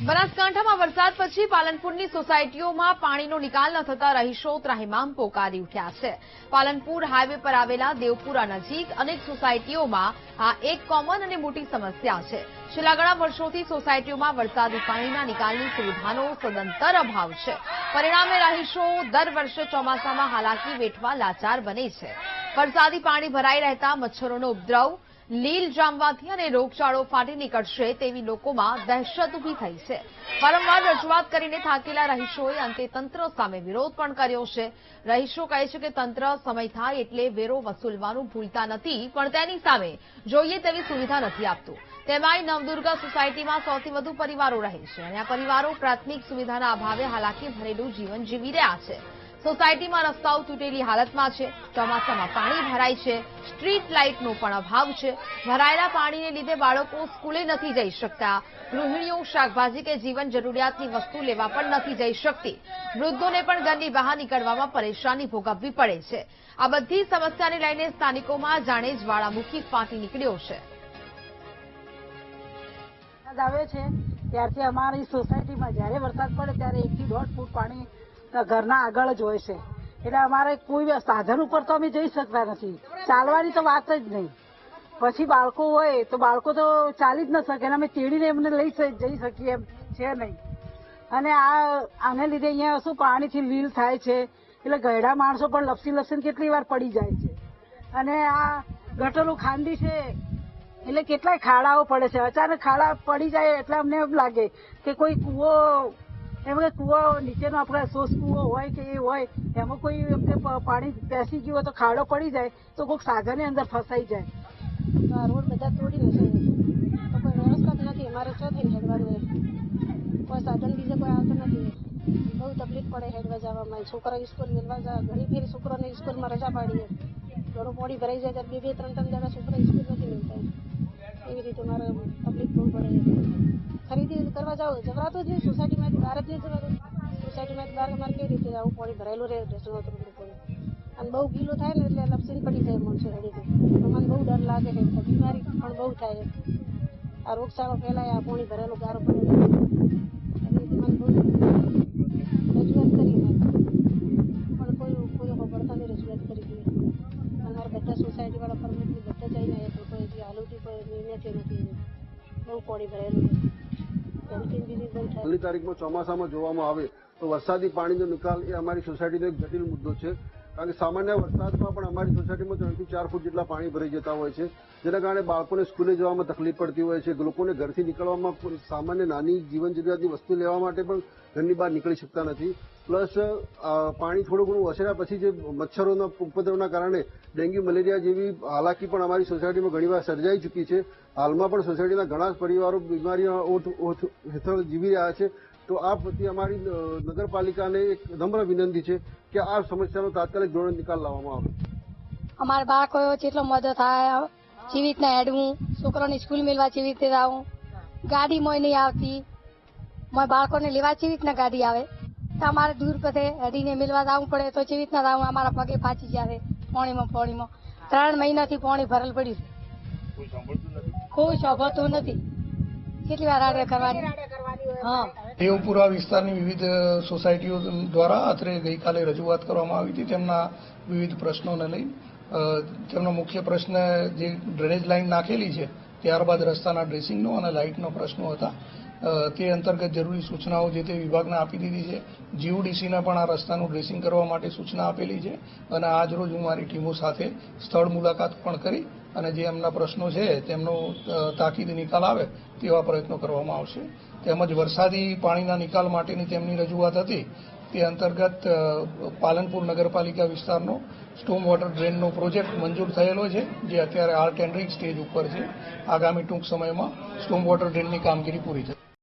બનાસકાંઠામાં વરસાદ પછી પાલનપુરની સોસાયટીઓમાં પાણીનો નિકાલ ન થતા રહીશો ત્રાહિમામ પોકારી ઉઠ્યા છે. પાલનપુર હાઈવે પર આવેલા દેવપુરા નજીક અનેક સોસાયટીઓમાં આ એક કોમન અને મોટી સમસ્યા છે. છેલ્લા ઘણા વર્ષોથી સોસાયટીઓમાં વરસાદી પાણીના નિકાલની સુવિધાનો સદંતર અભાવ છે. પરિણામે રહીશો દર વર્ષે ચોમાસામાં હાલાકી વેઠવા લાચાર બને છે. વરસાદી પાણી ભરાઈ રહેતા મચ્છરોનો ઉપદ્રવ લીલ જામવાથી અને રોગચાળો ફાટી નીકળશે તેવી લોકોમાં દહેશત ઊભી થઈ છે. વારંવાર રજૂઆત કરીને થાકેલા રહીશોએ અંતે તંત્ર સામે વિરોધ પણ કર્યો છે. રહીશો કહે છે કે તંત્ર સમય થાય એટલે વેરો વસૂલવાનું ભૂલતા નથી, પણ તેની સામે જોઈએ તેવી સુવિધા નથી આપતું. તેમાંય નવદુર્ગા સોસાયટીમાં સૌથી વધુ પરિવારો રહે છે અને આ પરિવારો પ્રાથમિક સુવિધાના અભાવે હાલાકી ભરેલું જીવન જીવી રહ્યા છે. સોસાયટીમાં રસ્તાઓ તૂટેલી હાલતમાં છે. ચોમાસામાં પાણી ભરાય છે. સ્ટ્રીટ લાઇટનો પણ અભાવ છે. ભરાયેલા પાણીને લીધે બાળકો સ્કૂલે નથી જઈ શકતા. ગૃહિણીઓ શાકભાજી કે જીવન જરૂરિયાતની વસ્તુ લેવા પણ નથી જઈ શકતી. વૃદ્ધોને પણ ઘરની બહાર નીકળવામાં પરેશાની ભોગવવી પડે છે. આ બધી સમસ્યાને લઈને સ્થાનિકોમાં જાણે જ્વાળામુખી ફાટી નીકળ્યો છે. છે, ત્યારથી અમારી સોસાયટીમાં જ્યારે વરસાદ પડે ત્યારે એકથી દોઢ ફૂટ પાણી ઘરના આગળ જ હોય છે. એટલે અમારે કોઈ સાધન ઉપર તો અમે જઈ શકતા નથી. ચાલવાની તો વાત જ નહીં. પછી બાળકો હોય, તો બાળકો તો ચાલી જ ન શકે અને અમે તેડીને એમને લઈ જઈ શકીએ એમ છે નહીં. અને આ, આને લીધે અહીંયા શું પાણીથી લીલ થાય છે. એટલે ગયડા માણસો પણ લપસી લપસીને કેટલી વાર પડી જાય છે. અને આ ગટરો ખાંડી છે, એટલે કેટલાય ખાડાઓ પડે છે. અચાનક ખાડા પડી જાય એટલે અમને એમ લાગે કે કોઈ કૂવો એમ કે કૂવો નીચેનો આપણે સોસ કૂવો હોય કે એ હોય, એમાં કોઈ એમને પાણી બેસી ગયું હોય તો ખાડો પડી જાય તો કોઈક સાધને અંદર ફસાઈ જાય. રોડ બધા તોડી નથી તો કોઈ વ્યવસ્થા જ નથી. અમારે શું થઈને હેડવાનું કોઈ સાધન બીજે કોઈ આવતું નથી. બહુ તકલીફ પડે હેડવા જવામાં. છોકરા સ્કૂલ મેળવા જાય ઘણી ફેર છોકરાને સ્કૂલમાં રજા પાડીએ. ઘણું પોડી ભરાઈ જાય, ત્યારે બે બે, ત્રણ ત્રણ દાડા છોકરા સ્કૂલ નથી મળતા એવી રીતે મારે તકલીફ બહુ પડે. ખરીદી કરવા જાવ જવરાતું જ નહીં સોસાયટીમાંથી બહાર જ નહીં જવાતું સોસાયટીમાંથી બહાર અમારે કેવી રીતે આવું પાણી ભરાયેલું રહે રેસ્ટોરન્ટ બધું પડે. અને બહુ ગીલું થાય ને એટલે લપસીને પડી જાય માણસો હેડીથી તો. મને બહુ ડર લાગે છે બીમારી પણ બહુ થાય આ રોગચાળો ફેલાય, આ પાણી ભરેલું ગારો પડે રજૂઆત કરી પણ કોઈ કોઈ નહીં, રજૂઆત કરી હતી અમારા બધા સોસાયટીવાળા પરમિટની બધા જઈને આવ્યા પણ કોઈ હજી કોઈ નિર્ણયથી નથી. બહુ પાણી ભરેલું પહેલી તારીખમાં ચોમાસામાં જોવામાં આવે તો વરસાદી પાણીનો નિકાલ એ અમારી સોસાયટીનો એક જટિલ મુદ્દો છે. કારણ કે સામાન્ય વરસાદમાં પણ અમારી સોસાયટીમાં ત્રણથી ચાર ફૂટ જેટલા પાણી ભરાઈ જતા હોય છે. જેના કારણે બાળકોને સ્કૂલે જવામાં તકલીફ પડતી હોય છે. લોકોને ઘરથી નીકળવામાં સામાન્ય નાની જીવન જરૂરિયાતની વસ્તુ લેવા માટે પણ ઘરની બહાર નીકળી શકતા નથી. પ્લસ પાણી થોડું ઘણું વસેલા પછી જે મચ્છરોના ઉપદ્રવના કારણે ડેન્ગ્યુ, મલેરિયા જેવી હાલાકી પણ અમારી સોસાયટીમાં ઘણીવાર સર્જાઈ ચૂકી છે. હાલમાં પણ સોસાયટીના ઘણા પરિવારો બીમારીઓ હેઠળ જીવી રહ્યા છે. તો આ પ્રત્યે અમારી નગરપાલિકાને એક નમ્ર વિનંતી છે કે આ સમસ્યાનો તાત્કાલિક ધોરણે નિકાલ લાવવામાં આવે. અમારા બાળકો જેટલો મદદ થાય જેવી રીતના હેડવું છોકરાઓને સ્કૂલ મેળવા જેવી રીતે આવું ગાડી મોય નહીં આવતી મોય બાળકોને લેવા જેવી રીતના ગાડી આવે તો અમારે દૂર બધે હેડીને મેળવા જવું પડે તો જેવી રીતના જવું અમારા પગે ફાંચી જાય પોણીમાં પોણીમાં. ત્રણ મહિનાથી પોણી ભરેલ પડ્યું છે. કોઈ સાંભળતું નથી? કેટલી વાર આડે કરવાની? હા. દેવપુરા વિસ્તારની વિવિધ સોસાયટીઓ દ્વારા અત્રે ગઈકાલે રજૂઆત કરવામાં આવી હતી તેમના વિવિધ પ્રશ્નોને લઈ. તેમનો મુખ્ય પ્રશ્ન જે ડ્રેનેજ લાઇન નાખેલી છે, ત્યારબાદ રસ્તાના ડ્રેસિંગનો અને લાઇટનો પ્રશ્નો હતા. તે અંતર્ગત જરૂરી સૂચનાઓ જે તે વિભાગને આપી દીધી છે. જીયુડીસીને પણ આ રસ્તાનું ડ્રેસિંગ કરવા માટે સૂચના આપેલી છે. અને આજ રોજ હું મારી ટીમો સાથે સ્થળ મુલાકાત પણ કરી અને જે એમના પ્રશ્નો છે, તેમનો તાકીદ નિકાલ આવે તેવા પ્રયત્નો કરવામાં આવશે. તેમજ વરસાદી પાણીના નિકાલ માટેની તેમની રજૂઆત હતી. તે અંતર્ગત પાલનપુર નગરપાલિકા વિસ્તારનો સ્ટોમ વોટર ડ્રેનનો પ્રોજેક્ટ મંજૂર થયેલો છે, જે અત્યારે આર્ટ ટેન્ડરિંગ સ્ટેજ ઉપર છે. આગામી ટૂંક સમયમાં સ્ટોમ વોટર ડ્રેનની કામગીરી પૂરી થશે.